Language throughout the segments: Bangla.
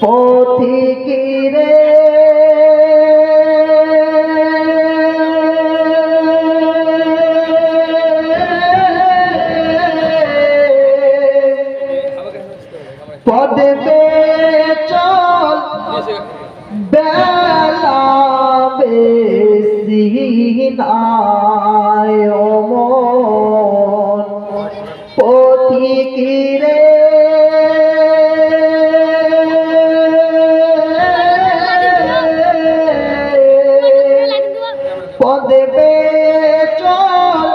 পথিকিরে পদে চল বেলা বেশি নাই। পদে চল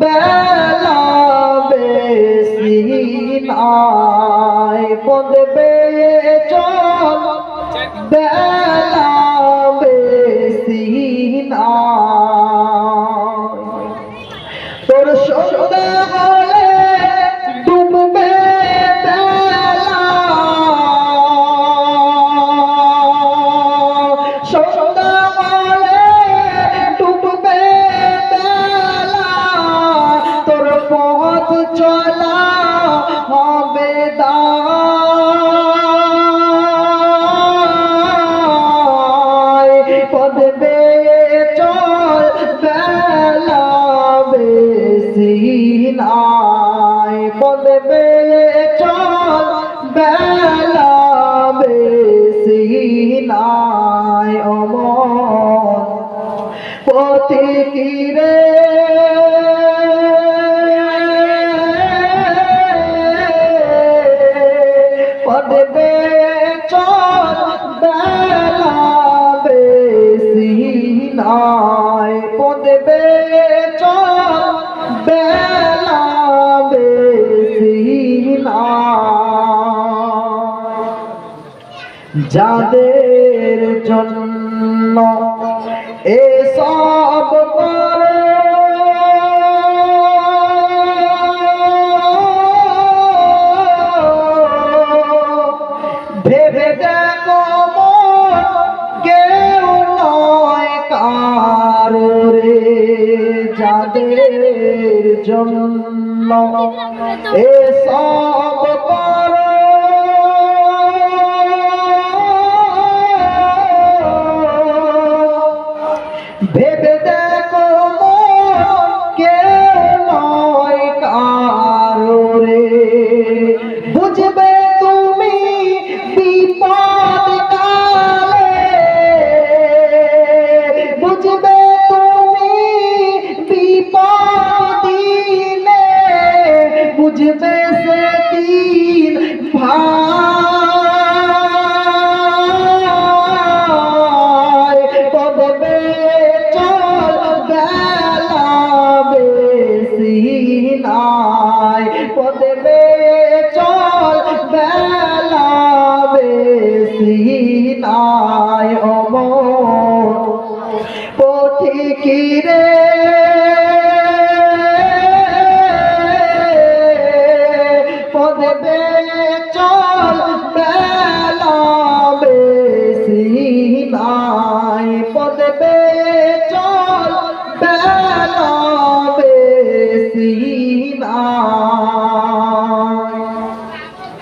বেলা বেশি নাই। পদে পথ চলা হবে পদবে চল বেলা বেশি নাই। পদবে চল বেলা বেশি নাই। অমন পথিকিরে পদবে চল বেলা বেশি নাই পদবে চল বেলা বেশি যাদের জন্য এসব যাদের জন্য। এসব বুঝবে সেদিন ভাই পদবে চল বেলা বেশি নাই পদবে চল বেলা বেশি নাই অমর পথিকিরে